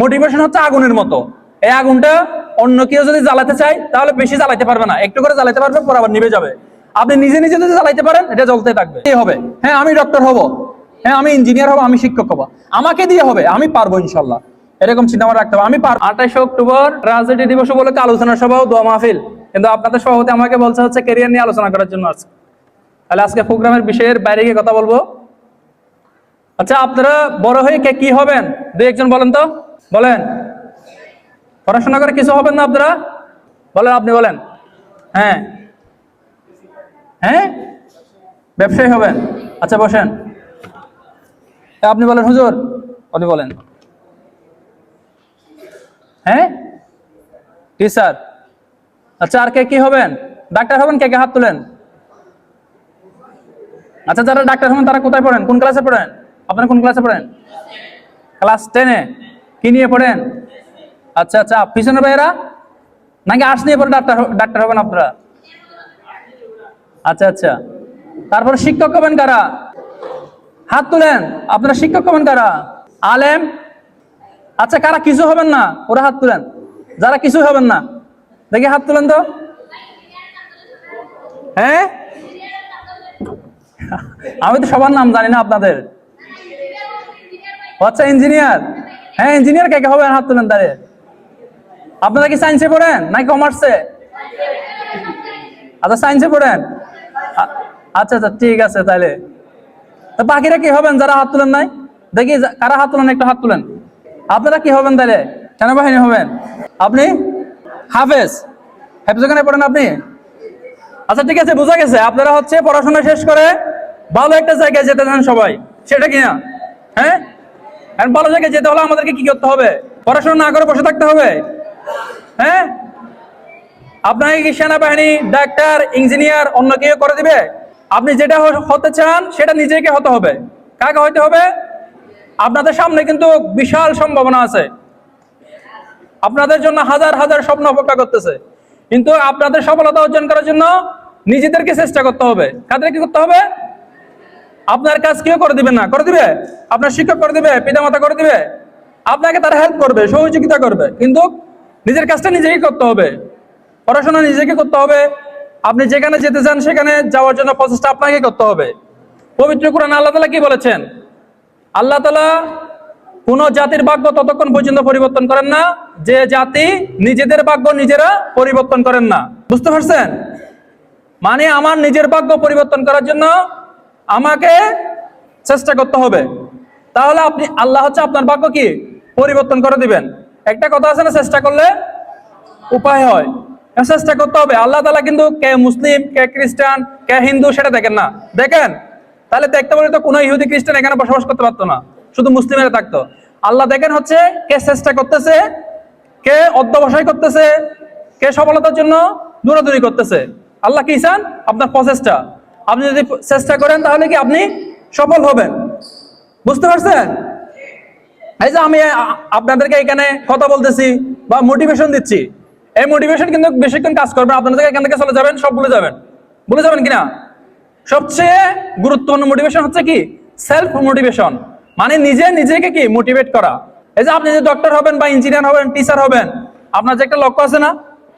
Motivation হচ্ছে আগুনের মতো। এই আগুনটা অন্য কেউ যদি জ্বালাতে চায়, তাহলে বেশি জ্বালাতে পারবে না। একটু করে জ্বালাতে পারবে, পর আবার নিভে যাবে। আপনি নিজে নিজে যদি জ্বালাইতে পারেন, এটা জ্বলতে থাকবে। এই হবে। হ্যাঁ আমি ডক্টর হব। হ্যাঁ আমি ইঞ্জিনিয়ার হব, আমি শিক্ষক হব। আমাকে দিয়ে হবে, আমি পারব ইনশাল্লাহ। এরকম চিন্তা ভাবনা রাখতে হবে। আমি পার আঠাইশে অক্টোবর রাজনীতি দিবস উপলক্ষে আলোচনা সভা ও দোয়া মাহফিল। কিন্তু আপনাদের সভাপতি আমাকে বলছে হচ্ছে কেরিয়ার নিয়ে আলোচনা করার জন্য আছে তাহলে আজকে প্রোগ্রামের বিষয়ের বাইরে গিয়ে কথা বলব। আচ্ছা আপনারা বড় হয়ে কে কি হবেন? দুই একজন বলেন তো। বলেন। পড়াশোনা করে কিছু হবেন না আপনারা? বলেন, আপনি বলেন। হ্যাঁ। হ্যাঁ? ব্যবসায়ী হবেন। আচ্ছা বসেন। আপনি বলেন, হুজুর। আপনি বলেন। হ্যাঁ? টিচার। আচ্ছা আর কে কি হবেন? ডাক্তার হবেন, কে কে হাত তুলেন? আচ্ছা যারা ডাক্তার হবেন, তারা কোথায় পড়েন? কোন ক্লাসে পড়েন? আপনারা কোন ক্লাসে পড়েন? ক্লাস টেনে কি নিয়ে পড়েন? আচ্ছা আচ্ছা। পিছনের ভাইয়েরা? নাকি আর্টস নিয়ে পড়ে ডাক্তার ডাক্তার হবেন আপনারা। আচ্ছা আচ্ছা। তারপর শিক্ষক হবেন কারা? হাত তুলেন। আপনারা শিক্ষক হবেন কারা? আলেম? আচ্ছা কারা কিছু হবেন না, ওরা হাত তুলেন। যারা কিছু হবেন না। দেখি হাত তুলেন তো। হ্যাঁ? আমি তো সবার নাম জানি না আপনাদের। আচ্ছা ইঞ্জিনিয়ার হ্যাঁ ইঞ্জিনিয়ার কে কে হবে? হাত তুলেন তারে। আপনারা কি সায়েন্সে পড়েন? নাকি কমার্সে আচ্ছা সায়েন্সে পড়েন। আচ্ছা আচ্ছা ঠিক আছে তাহলে তো বাকিরা কি হবেন যারা হাত তুলেন নাই? দেখি কারা হাত তুলেন, একটু হাত তুলেন। আপনারা কি হবেন তাহলে সেনাবাহিনী হবেন। আপনি? হাফেজ। হাফেজ ওখানে পড়েন আপনি? আচ্ছা ঠিক আছে, বোঝা গেছে। আপনারা হচ্ছে পড়াশোনা শেষ করে ভালো একটা জায়গায় যেতে চান সবাই। সেটা কি না হ্যাঁ? এখন ভালো জায়গায় যেতে হলে আমাদেরকে কি করতে হবে? পড়াশোনা না করে বসে থাকতে হবে। হ্যাঁ? আপনাকে কি সেনাবাহিনী, ডাক্তার, ইঞ্জিনিয়ার অন্য কেউ করে দিবে? আপনি যেটা হতে চান, সেটা নিজেকে হতে হবে। কাকে হতে হবে? আপনাদের সামনে কিন্তু বিশাল সম্ভাবনা আছে। আপনাদের জন্য হাজার হাজার স্বপ্ন অপেক্ষা করতেছে। কিন্তু আপনাদের সফলতা অর্জন করার জন্য নিজেদেরকে চেষ্টা করতে হবে। কাদের কি করতে হবে? আপনার কাজ কেউ করে দিবে না, করে দিবে? আপনার শিক্ষক করে দিবে, পিতামাতা করে দিবে? আপনাকে তারা হেল্প করবে, সহযোগিতা করবে, কিন্তু নিজের কাজটা নিজেকে করতে হবে। পড়াশোনা নিজেকে করতে হবে। আপনি যেখানে যেতে চান, সেখানে যাওয়ার জন্য প্রচেষ্টা আপনাকে করতে হবে। পবিত্র কোরআন আল্লাহ তালা কি বলেছেন? আল্লাহ তালা কোন জাতির ভাগ্য ততক্ষণ পর্যন্ত পরিবর্তন করেন না, যে জাতি নিজেদের ভাগ্য নিজেরা পরিবর্তন করেন না। বুঝতে পারছেন? মানে আমার নিজের ভাগ্য পরিবর্তন করার জন্য আমাকে চেষ্টা করতে হবে। তাহলে আপনি, আল্লাহ হচ্ছে আপনার বাক্য কি? পরিবর্তন করে দিবেন। একটা কথা আছে না, চেষ্টা করলে উপায় হয়। চেষ্টা করতে হবে। আল্লাহ তালা কিন্তু কে মুসলিম, কে খ্রিস্টান, কে হিন্দু সেটা দেখেন না। দেখেন? তাহলে দেখতে বলে তো কোনো ইহুদি, খ্রিস্টান এখানে বসবাস করতে পারতো না। শুধু মুসলিমেরা থাকতো। আল্লাহ দেখেন হচ্ছে কে চেষ্টা করতেছে, কে অধ্যবসায় করতেছে, কে সফলতার জন্য দূরাদূরি করতেছে। আল্লাহ কি চান? আপনার প্রচেষ্টা। আপনি যদি চেষ্টা করেন, তাহলে কি আপনি সফল হবেন? বুঝতে পারছেন? এই যে আমি আপনাদেরকে এখানে কথা বলতেছি বা মোটিভেশন দিচ্ছি। এই মোটিভেশন কিন্তু বেশিক্ষণ কাজ করবে আপনাদের এখান থেকে চলে যাবেন, সব ভুলে যাবেন। ভুলে যাবেন কিনা? সবচেয়ে গুরুত্বপূর্ণ মোটিভেশন হচ্ছে কি? সেলফ মোটিভেশন মানে নিজে নিজেকে কি? মোটিভেট করা। এই যে আপনি যে ডক্টর হবেন বা ইঞ্জিনিয়ার হবেন টিচার হবেন, আপনার যে একটা লক্ষ্য আছে না,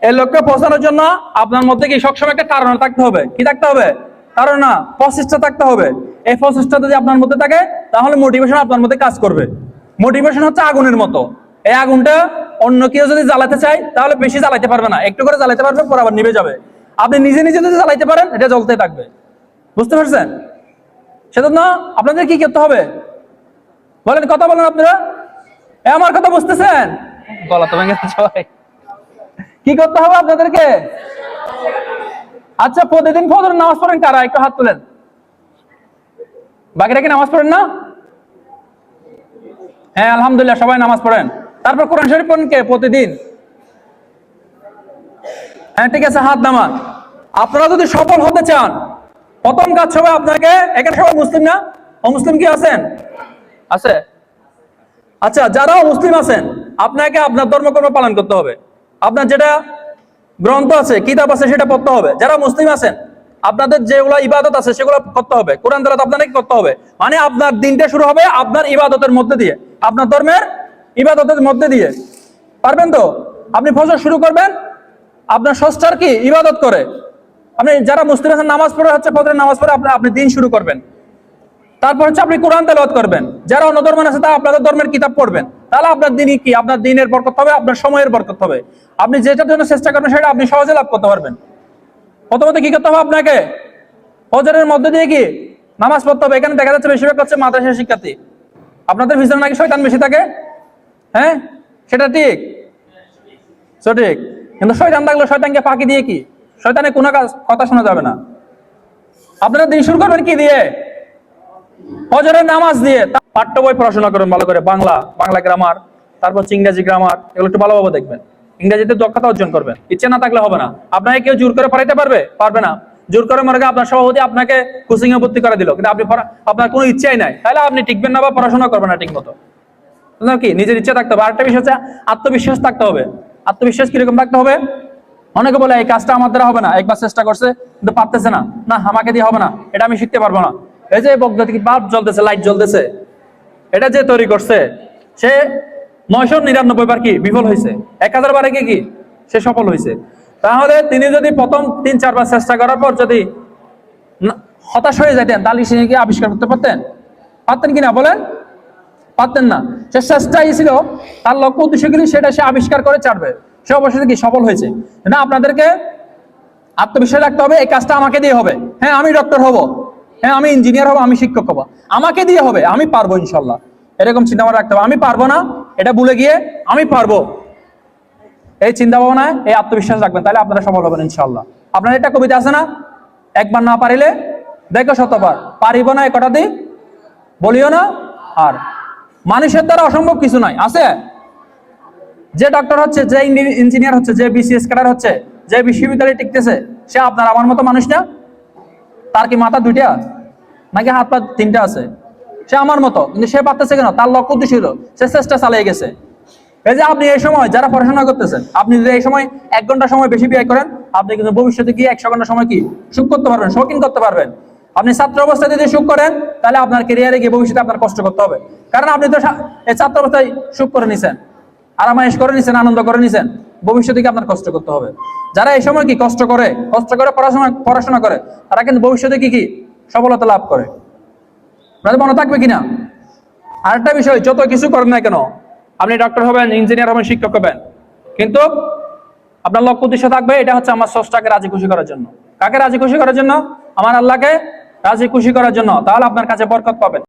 এই লক্ষ্যে পৌঁছানোর জন্য আপনার মধ্যে কি সবসময় একটা কারণ থাকতে হবে? কি থাকতে হবে? কারণ না প্রচেষ্টা থাকতে হবে। এই প্রচেষ্টা যদি আপনার মধ্যে থাকে তাহলে মোটিভেশন আপনার মধ্যে কাজ করবে। মোটিভেশন হচ্ছে আগুনের মতো। এই আগুনটা অন্য কেউ যদি জ্বালাতে চায় তাহলে বেশি জ্বালাতে পারবে না। একটু করে জ্বালাতে পারবে পর আবার নিভে যাবে। আপনি নিজে নিজে যদি জ্বালাইতে পারেন এটা জ্বলতে থাকবে। বুঝতে পারছেন? সেজন্য আপনাদের কি করতে হবে? বলেন কথা বলেন আপনারা। এ আমার কথা বুঝতেছেন? গলা তো ভেঙে কি করতে হবে আপনাদেরকে? আচ্ছা প্রতিদিন ফজর নামাজ পড়েন কারা? একটু হাত তুলেন। বাকিরা কি নামাজ পড়েন না? হ্যাঁ আলহামদুলিল্লাহ, সবাই নামাজ পড়েন। তারপর কোরআন শরীফ পড়েন কে? প্রতিদিন? হ্যাঁ ঠিক আছে, হাত নামান। আপনারা যদি সফল হতে চান, প্রথম কাজ হবে আপনাকে, এখানে সবাই মুসলিম না? অমুসলিম কি আছেন? আছে। আচ্ছা যারা মুসলিম আছেন, আপনাকে আপনার ধর্মকর্ম পালন করতে হবে। আপনার যেটা গ্রন্থ আছে, কিতাব আছে, সেটা পড়তে হবে। যারা মুসলিম আছেন, আপনাদের যেগুলো ইবাদত আছে, সেগুলো করতে হবে। কোরআন তালাত আপনাকে করতে হবে? মানে আপনার দিনটা শুরু হবে আপনার ইবাদতের মধ্যে দিয়ে। আপনার ধর্মের ইবাদতের মধ্যে দিয়ে। পারবেন তো? আপনি ফজর শুরু করবেন, আপনার সস্তার কি ইবাদত করে? আপনি যারা মুসলিম আছেন, নামাজ পড়ে হচ্ছে, ফজরের নামাজ পড়ে আপনি দিন শুরু করবেন। তারপর হচ্ছে আপনি কোরআন তেলাওয়াত করবেন। যারা অন্য ধর্মের আছে তারা আপনাদের ধর্মের কিতাব পড়বেন। তাহলে আপনার দিনই কি? আপনার দিনের বরকত হবে, আপনার সময়ের বরকত হবে। আপনি যেটার জন্য চেষ্টা করবেন সেটা আপনি সহজে লাভ করতে পারবেন। প্রথমত কি করতে হবে আপনাকে? ফজরের মধ্যে দিয়ে কি? নামাজ পড়তে হবে। এখানে দেখা যাচ্ছে বেশিরভাগ হচ্ছে মাদ্রাসা শিক্ষার্থী। আপনাদের ভিতরে নাকি শয়তান বেশি থাকে? হ্যাঁ? সেটা ঠিক? সঠিক কিন্তু শয়তান থাকলে শয়তানকে ফাঁকি দিয়ে কি? শয়তানের কোনো কাজ কথা শোনা যাবে না। আপনারা দিন শুরু করবেন কি দিয়ে? ফজরের নামাজ দিয়ে তা- পাঠ্য বই পড়াশোনা করুন ভালো করে, বাংলা বাংলা গ্রামার তারপর হচ্ছে ইংরেজি গ্রামার এগুলো একটু ভালোভাবে দেখবেন। ইংরেজিতে দক্ষতা অর্জন করবেন। ইচ্ছে না থাকলে হবে না। আপনাকে কেউ জোর করে পড়াইতে পারবে? পারবে না। জোর করে মনে আপনার সভাপতি আপনাকে কোচিং এ ভর্তি করে দিল, কিন্তু আপনি আপনার কোনো ইচ্ছাই নাই। তাহলে আপনি টিকবেন না বা পড়াশোনা করবেন না ঠিক মতো কি? নিজের ইচ্ছা থাকতে হবে। আরেকটা বিষয় হচ্ছে আত্মবিশ্বাস থাকতে হবে। আত্মবিশ্বাস কীরকম থাকতে হবে? অনেকে বলে, এই কাজটা আমার দ্বারা হবে না। একবার চেষ্টা করছে, কিন্তু পারতেছে না। না, আমাকে দিয়ে হবে না। এটা আমি শিখতে পারব না। এই যে বৈদ্যুতিক বাল্ব জ্বলতেছে লাইট জ্বলতেছে, এটা যে তৈরি করছে, সে নয়শো নিরানব্বই বার কি বিফল হয়েছে? এক হাজার বারে কি সে সফল হয়েছে। তাহলে তিনি যদি প্রথম তিন চারবার চেষ্টা করার পর যদি হতাশ হয়ে যেতেন তাহলে সে কি আবিষ্কার করতে পারতেন? পারতেন কিনা বলেন? পারতেন না। সে চেষ্টাই ছিল, তার লক্ষ্য উদ্দেশ্যগুলি সেটা সে আবিষ্কার করে ছাড়বে। সে অবশ্যই কি সফল হয়েছে? না, আপনাদেরকে আত্মবিশ্বাস রাখতে হবে, এই কাজটা আমাকে দিয়ে হবে। হ্যাঁ আমি ডক্টর হব। হ্যাঁ আমি ইঞ্জিনিয়ার হব, আমি শিক্ষক হব। আমাকে দিয়ে হবে, আমি পারব ইনশাল্লাহ। এরকম চিন্তা ভাবনা রাখতে হবে। আমি পারব না, এটা ভুলে গিয়ে আমি পারব। এই চিন্তা ভাবনায় এই আত্মবিশ্বাস রাখবেন, তাহলে আপনারা সফল হবেন ইনশাল্লাহ। আপনার এটা কবিতা আছে না? একবার না পারিলে, দেখো শতবার। পারিব না এ কটা দিক বলিও না আর। মানুষের দ্বারা অসম্ভব কিছু নাই, আছে? যে ডক্টর হচ্ছে, যে ইঞ্জিনিয়ার হচ্ছে, যে বিসিএস ক্যাডার হচ্ছে, যে বিশ্ববিদ্যালয়ে টিকতেছে, সে আপনার আমার মতো মানুষ না? তার কি মাথা দুইটা? নাকি হাত পা তিনটা আছে? সে আমার মতো, কিন্তু সে পারতেছে কেন? তার লক্ষ্য উদ্দেশ্য ছিল সে চেষ্টা চালিয়ে গেছে। এই যে আপনি এই সময় যারা পড়াশোনা করতেছেন, আপনি যদি এই সময় এক ঘণ্টা সময় বেশি ব্যয় করেন, আপনি কিন্তু ভবিষ্যতে গিয়ে একশো ঘণ্টা সময় কি? সুখ করতে পারবেন, শৌখিন করতে পারবেন। আপনি ছাত্র অবস্থায় যদি সুখ করেন, তাহলে আপনার কেরিয়ারে গিয়ে ভবিষ্যতে আপনার কষ্ট করতে হবে। কারণ আপনি তো ছাত্র অবস্থায় সুখ করে নিছেন, আরামায়েশ করে নিছেন, আনন্দ করে নিছেন। ভবিষ্যতে কি আপনার কষ্ট করতে হবে? যারা এই সময় কি কষ্ট করে কষ্ট করে পড়াশোনা পড়াশোনা করে, তারা কিন্তু ভবিষ্যতে কি কি সফলতা লাভ করে। আপনাদের মনে থাকবে কিনা? আরেকটা বিষয়, যত কিছু করেন না কেন, আপনি ডক্টর হবেন ইঞ্জিনিয়ার হবেন, শিক্ষক হবেন। কিন্তু আপনার লক্ষ্য উদ্দেশ্য থাকবে, এটা হচ্ছে আমার স্রষ্টাকে রাজি খুশি করার জন্য। কাকে রাজি খুশি করার জন্য? আমার আল্লাহকে রাজি খুশি করার জন্য। তাহলে আপনার কাছে বরকত পাবেন।